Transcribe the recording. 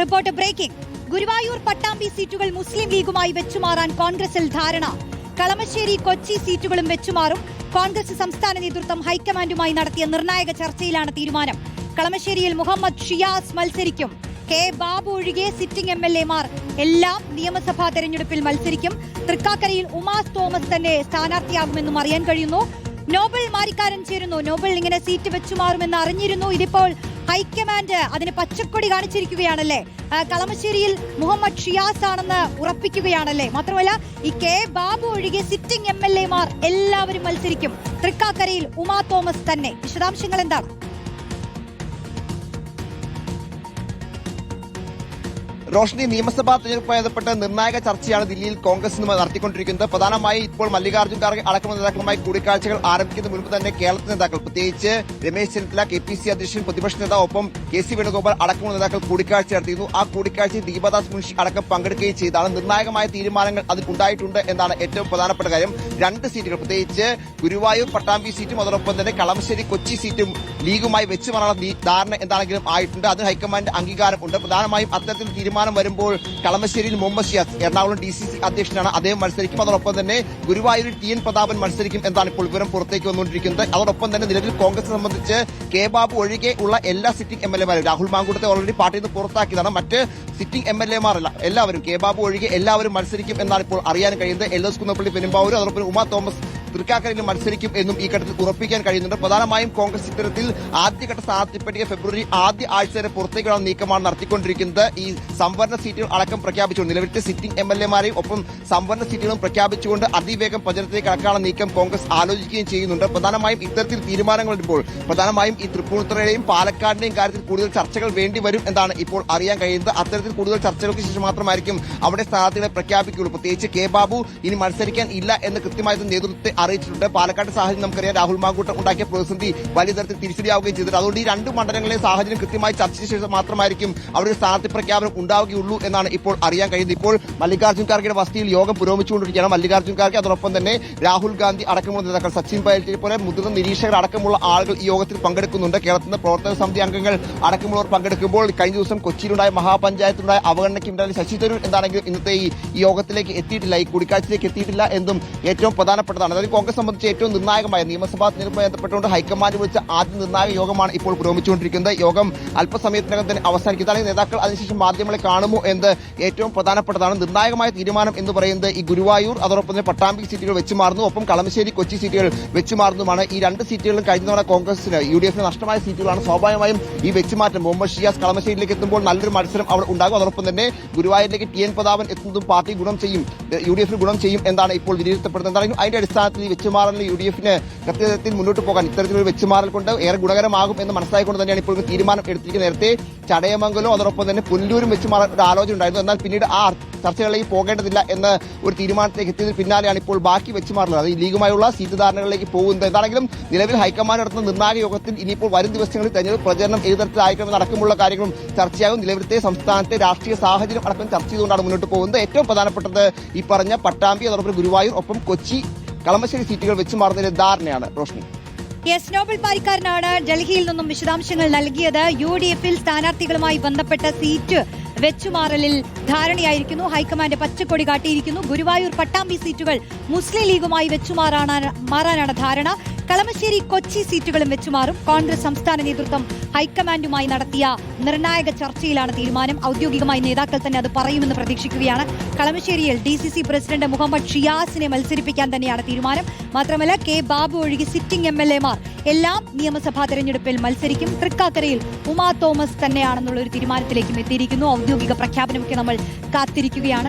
Report breaking. Guruvayur Pattambi സീറ്റുകൾ മുസ്ലിം ലീഗുമായി വെച്ചുമാറാൻ കോൺഗ്രസിൽ ധാരണ. കളമശ്ശേരി കൊച്ചി സീറ്റുകളും വെച്ചുമാറും. കോൺഗ്രസ് സംസ്ഥാന നേതൃത്വം ഹൈക്കമാൻഡുമായി നടത്തിയ നിർണായക ചർച്ചയിലാണ് തീരുമാനം. കളമശ്ശേരിയിൽ മുഹമ്മദ് ഷിയാസ് മത്സരിക്കും. കെ ബാബു ഒഴികെ സിറ്റിംഗ് എം എൽ എമാർ എല്ലാം നിയമസഭാ തെരഞ്ഞെടുപ്പിൽ മത്സരിക്കും. തൃക്കാക്കരയിൽ ഉമാസ് തോമസ് തന്നെ സ്ഥാനാർത്ഥിയാകുമെന്നും അറിയാൻ കഴിയുന്നു. നോബൽ മാരിക്കാരൻ ചേരുന്നു. നോബൽ ഇങ്ങനെ സീറ്റ് വെച്ചുമാറുമെന്ന് അറിഞ്ഞിരുന്നു. ഇതിപ്പോൾ ഹൈക്കമാൻഡ് അതിന് പച്ചക്കൊടി കാണിച്ചിരിക്കുകയാണല്ലേ? കളമശ്ശേരിയിൽ മുഹമ്മദ് ഷിയാസ് ആണെന്ന് ഉറപ്പിക്കുകയാണല്ലേ? മാത്രമല്ല ഈ കെ ബാബു ഒഴികെ സിറ്റിംഗ് എം എൽ എമാർ എല്ലാവരും മത്സരിക്കും. തൃക്കാക്കരയിൽ ഉമാ തോമസ് തന്നെ. വിശദാംശങ്ങൾ എന്താണ്? റോഷനി നിയമസഭാ തെരഞ്ഞെടുപ്പുമായി ബന്ധപ്പെട്ട് നിർണായക ചർച്ചയാണ് ദില്ലിയിൽ കോൺഗ്രസ് നടത്തിക്കൊണ്ടിരിക്കുന്നത്. പ്രധാനമായി ഇപ്പോൾ മല്ലികാർജുൻ ഖാർഗെ അടക്കമുള്ള നേതാക്കളുമായി കൂടിക്കാഴ്ചകൾ ആരംഭിക്കുന്നതിന് മുൻപ് തന്നെ കേരളത്തിലെ നേതാക്കൾ പ്രത്യേകിച്ച് Ramesh Chennithala K P C അധ്യക്ഷൻ പ്രതിപക്ഷ നേതാവ് ഒപ്പം കെ സി വേണുഗോപാൽ അടക്കമുള്ള നേതാക്കൾ കൂടിക്കാഴ്ച നടത്തിയിരുന്നു. ആ കൂടിക്കാഴ്ചയിൽ ദീപദാസ് മുൻഷി അടക്കം പങ്കെടുക്കുകയും ചെയ്താണ് നിർണായകമായ തീരുമാനങ്ങൾ അതിൽ ഉണ്ടായിട്ടുണ്ട് എന്നാണ് ഏറ്റവും പ്രധാനപ്പെട്ട കാര്യം. രണ്ട് സീറ്റുകൾ പ്രത്യേകിച്ച് ഗുരുവായൂർ പട്ടാമ്പി സീറ്റും അതോടൊപ്പം തന്നെ കളമശ്ശേരി കൊച്ചി സീറ്റും ലീഗുമായി വെച്ച് മാറാനുള്ള ധാരണ എന്താണെങ്കിലും ആയിട്ടുണ്ട്. അതിന് ഹൈക്കമാൻഡ് അംഗീകാരമുണ്ട് പ്രധാനമായും അത്തരത്തിൽ തീരുമാനം വരുമ്പോൾ കളമശ്ശേരിയിൽ Muhammad Ernakulam D C C അധ്യക്ഷനാണ് അദ്ദേഹം മത്സരിക്കും. അതോടൊപ്പം തന്നെ ഗുരുവായൂരിൽ ടി എൻ പ്രതാപൻ മത്സരിക്കും എന്നാണ് ഇപ്പോൾ വിവരം പുറത്തേക്ക് വന്നുകൊണ്ടിരിക്കുന്നത്. അതോടൊപ്പം തന്നെ നിലവിൽ കോൺഗ്രസ് സംബന്ധിച്ച് കെ ബാബു ഒഴികെ ഉള്ള എല്ലാ സിറ്റിംഗ് എം എൽ എമാരും രാഹുൽ മാങ്കൂട്ടത്തെ ഓൾറെഡി പാർട്ടിയിൽ നിന്ന് പുറത്താക്കിയതാണ്. മറ്റ് സിറ്റിംഗ് എം എൽ എമാരല്ല എല്ലാവരും കെ ബാബു ഒഴികെ എല്ലാവരും മത്സരിക്കും എന്നാണ് ഇപ്പോൾ അറിയാൻ കഴിയുന്നത്. എൽ എസ് കുന്നപ്പള്ളി പെരുമ്പാവൂർ അതോടൊപ്പം ഉമാ തോമസ് തൃക്കാക്കരയിൽ മത്സരിക്കും എന്നും ഈ ഘട്ടത്തിൽ ഉറപ്പിക്കാൻ കഴിയുന്നുണ്ട്. പ്രധാനമായും കോൺഗ്രസ് ഇത്തരത്തിൽ ആദ്യഘട്ട സ്ഥാനാർത്ഥി പട്ടിക ഫെബ്രുവരി ആദ്യ ആഴ്ച വരെ പുറത്തേക്കുള്ള നീക്കമാണ് നടത്തിക്കൊണ്ടിരിക്കുന്നത്. ഈ സംവരണ സീറ്റുകൾ അടക്കം പ്രഖ്യാപിച്ചു. നിലവിലത്തെ സിറ്റിംഗ് എം എൽ എമാരെയും ഒപ്പം സംവരണ സീറ്റുകളും പ്രഖ്യാപിച്ചുകൊണ്ട് അതിവേഗം പ്രചരണത്തിലേക്ക് അടക്കാനുള്ള നീക്കം കോൺഗ്രസ് ആലോചിക്കുകയും ചെയ്യുന്നുണ്ട്. പ്രധാനമായും ഇത്തരത്തിൽ തീരുമാനങ്ങൾ വരുമ്പോൾ പ്രധാനമായും ഈ തൃപ്പൂണിത്തുറയുടെയും പാലക്കാടിന്റെയും കാര്യത്തിൽ കൂടുതൽ ചർച്ചകൾ വേണ്ടി വരും എന്നാണ് ഇപ്പോൾ അറിയാൻ കഴിയുന്നത്. അത്തരത്തിൽ കൂടുതൽ ചർച്ചകൾക്ക് ശേഷം മാത്രമായിരിക്കും അവിടെ സ്ഥാനാർത്ഥികളെ പ്രഖ്യാപിക്കുകയുള്ളൂ. പ്രത്യേകിച്ച് കെ ബാബു ഇനി മത്സരിക്കാൻ ഇല്ല എന്ന് കൃത്യമായ നേതൃത്വത്തെ അറിയിച്ചിട്ടുണ്ട്. പാലക്കാട് സാഹചര്യം നമുക്കറിയാം. രാഹുൽ മാങ്കൂട്ടം ഉണ്ടാക്കിയ പ്രതിസന്ധി വലിയ തരത്തിൽ തിരിച്ചടിയാവുകയും ചെയ്തിട്ടുണ്ട്. അതുകൊണ്ട് ഈ രണ്ട് മണ്ഡലങ്ങളിലെ സാഹചര്യം കൃത്യമായി ചർച്ച ശേഷം മാത്രമായിരിക്കും അവരുടെ സ്ഥാനാർത്ഥി പ്രഖ്യാപനം ഉണ്ടാവുകയുള്ളൂ എന്നാണ് ഇപ്പോൾ അറിയാൻ കഴിയുന്നത്. ഇപ്പോൾ മല്ലികാർജുൻ ഖാർഗെയുടെ വസതിയിൽ യോഗം പുരോഗമിച്ചുകൊണ്ടിരിക്കുകയാണ്. മല്ലികാർജുൻ ഖാർഗെ അതോടൊപ്പം തന്നെ രാഹുൽ ഗാന്ധി അടക്കമുള്ള നേതാക്കൾ സച്ചിൻ പൈലറ്റിനെ പോലെ മുതിർന്ന നിരീക്ഷകർ അടക്കമുള്ള ആളുകൾ ഈ യോഗത്തിൽ പങ്കെടുക്കുന്നുണ്ട്. കേരളത്തിന്റെ പ്രവർത്തക സമിതി അംഗങ്ങൾ അടക്കമുള്ളവർ പങ്കെടുക്കുമ്പോൾ കഴിഞ്ഞ ദിവസം കൊച്ചിയിലുണ്ടായ മഹാപഞ്ചായത്തിലുണ്ടായ അവഗണനയ്ക്കുണ്ടായ ശശി തരൂർ എന്താണെങ്കിലും ഇന്നത്തെ ഈ യോഗത്തിലേക്ക് എത്തിയിട്ടില്ല. ഈ കൂടിക്കാഴ്ചയിലേക്ക് എത്തിയിട്ടില്ല എന്നും ഏറ്റവും പ്രധാനപ്പെട്ടതാണ്. അതായത് കോൺഗ്രസ് സംബന്ധിച്ച് ഏറ്റവും നിർണായകമായ നിയമസഭാ തെരഞ്ഞെടുപ്പ് ബന്ധപ്പെട്ടുകൊണ്ട് ഹൈക്കമാൻഡ് വിളിച്ച ആദ്യ നിർണായക യോഗമാണ് ഇപ്പോൾ പുരോഗമിച്ചുകൊണ്ടിരിക്കുന്നത്. യോഗം അല്പസമയത്തിനകം തന്നെ അവസാനിക്കുന്നത് അല്ലെങ്കിൽ നേതാക്കൾ അതിനുശേഷം മാധ്യമങ്ങളെ കാണുമോ എന്ന് ഏറ്റവും പ്രധാനപ്പെട്ടതാണ്. നിർണായകമായ തീരുമാനം എന്ന് പറയുന്നത് ഈ ഗുരുവായൂർ അതോടൊപ്പം തന്നെ പട്ടാമ്പി സീറ്റുകൾ വെച്ച് മാറുന്നു. ഒപ്പം കളമശ്ശേരി കൊച്ചി സീറ്റുകൾ വെച്ച് മാറുന്നതുമാണ് ഈ രണ്ട് സീറ്റുകളും കഴിഞ്ഞ തവണ കോൺഗ്രസിന് യു ഡി എഫിന് നഷ്ടമായ സീറ്റുകളാണ്. സ്വാഭാവികമായും ഈ വെച്ചുമാറ്റം മുഹമ്മദ് ഷിയാസ് കളമശ്ശേരിയിലേക്ക് എത്തുമ്പോൾ നല്ലൊരു മത്സരം അവിടെ ഉണ്ടാകും. അതോടൊപ്പം തന്നെ ഗുരുവായൂരിലേക്ക് ടി എൻ പ്രതാപൻ എത്തുന്നതും പാർട്ടി ഗുണം ചെയ്യും യു ഡി എഫിന് ഗുണം ചെയ്യും എന്നാണ് ഇപ്പോൾ വിലയിരുത്തപ്പെടുന്നത്. എന്താണെങ്കിലും അതിന്റെ അടിസ്ഥാനത്തിൽ ഈ വെച്ചുമാറലിന് യു ഡി എഫിന് കൃത്യതത്തിൽ മുന്നോട്ട് പോകാൻ ഇത്തരത്തിലൊരു വെച്ചുമാറൽ കൊണ്ട് ഏറെ ഗുണകരമാകും എന്ന് മനസ്സിലായിക്കൊണ്ട് തന്നെയാണ് ഇപ്പോൾ തീരുമാനം എടുത്തിരിക്കുന്നത്. നേരത്തെ ചടയമംഗലോ അതോടൊപ്പം തന്നെ പുല്ലൂരും വെച്ച് മാറാൻ ഒരു ആലോചന ഉണ്ടായിരുന്നു. എന്നാൽ പിന്നീട് ആ ചർച്ചകളിലേക്ക് പോകേണ്ടതില്ല എന്ന ഒരു തീരുമാനത്തിലേക്ക് എത്തിയതിന് പിന്നാലെയാണ് ഇപ്പോൾ ബാക്കി വെച്ച് മാറുന്നത് അത് ലീഗുമായുള്ള സീറ്റ് ധാരണകളിലേക്ക് പോകുന്നത്. എന്താണെങ്കിലും നിലവിൽ ഹൈക്കമാൻഡ് നടത്തുന്ന നിർണായക യോഗത്തിൽ ഇനിയിപ്പോൾ വരും ദിവസങ്ങളിൽ തെരഞ്ഞെടുപ്പ് പ്രചരണം ഏത് തരത്തിലായിരിക്കണം അടക്കമുള്ള കാര്യങ്ങളും ചർച്ചയാകും. നിലവിലത്തെ സംസ്ഥാനത്തെ രാഷ്ട്രീയ സാഹചര്യം അടക്കം ചർച്ച ചെയ്തുകൊണ്ടാണ് മുന്നോട്ട് പോകുന്നത്. ഏറ്റവും പ്രധാനപ്പെട്ടത് ഈ പറഞ്ഞ പട്ടാമ്പി അതോടൊപ്പം ഗുരുവായൂർ ഒപ്പം കൊച്ചി കളമശ്ശേരി സീറ്റുകൾ വെച്ചു മാറുന്നതിന്റെ ധാരണയാണ് റോഷ്നി. എസ് നോബൽ പാരിക്കാരനാണ് ഡൽഹിയിൽ നിന്നും വിശദാംശങ്ങൾ നൽകിയത്. യു ഡി എഫിൽ സ്ഥാനാർത്ഥികളുമായി ബന്ധപ്പെട്ട സീറ്റ് വെച്ചുമാറലിൽ ധാരണയായിരിക്കുന്നു. ഹൈക്കമാൻഡ് പച്ചക്കൊടി കാട്ടിയിരിക്കുന്നു. ഗുരുവായൂർ പട്ടാമ്പി സീറ്റുകൾ മുസ്ലിം ലീഗുമായി വെച്ചുമാറാനാണ് മാറാനാണ് ധാരണ. കളമശ്ശേരി കൊച്ചി സീറ്റുകളും വെച്ചുമാറും കോൺഗ്രസ് സംസ്ഥാന നേതൃത്വം ഹൈക്കമാൻഡുമായി നടത്തിയ നിർണായക ചർച്ചയിലാണ് തീരുമാനം. ഔദ്യോഗികമായി നേതാക്കൾ തന്നെ അത് പറയുമെന്ന് പ്രതീക്ഷിക്കുകയാണ്. കളമശ്ശേരിയിൽ D C C president Muhammad ഷിയാസിനെ മത്സരിപ്പിക്കാൻ തന്നെയാണ് തീരുമാനം. മാത്രമല്ല കെ ബാബു ഒഴികെ സിറ്റിംഗ് എം എൽ എല്ലാം നിയമസഭാ തെരഞ്ഞെടുപ്പിൽ മത്സരിക്കും. തൃക്കാക്കരയിൽ ഉമാ തോമസ് തന്നെയാണെന്നുള്ള ഒരു തീരുമാനത്തിലേക്കും എത്തിയിരിക്കുന്നു. ഔദ്യോഗിക പ്രഖ്യാപനമൊക്കെ നമ്മൾ കാത്തിരിക്കുകയാണ്.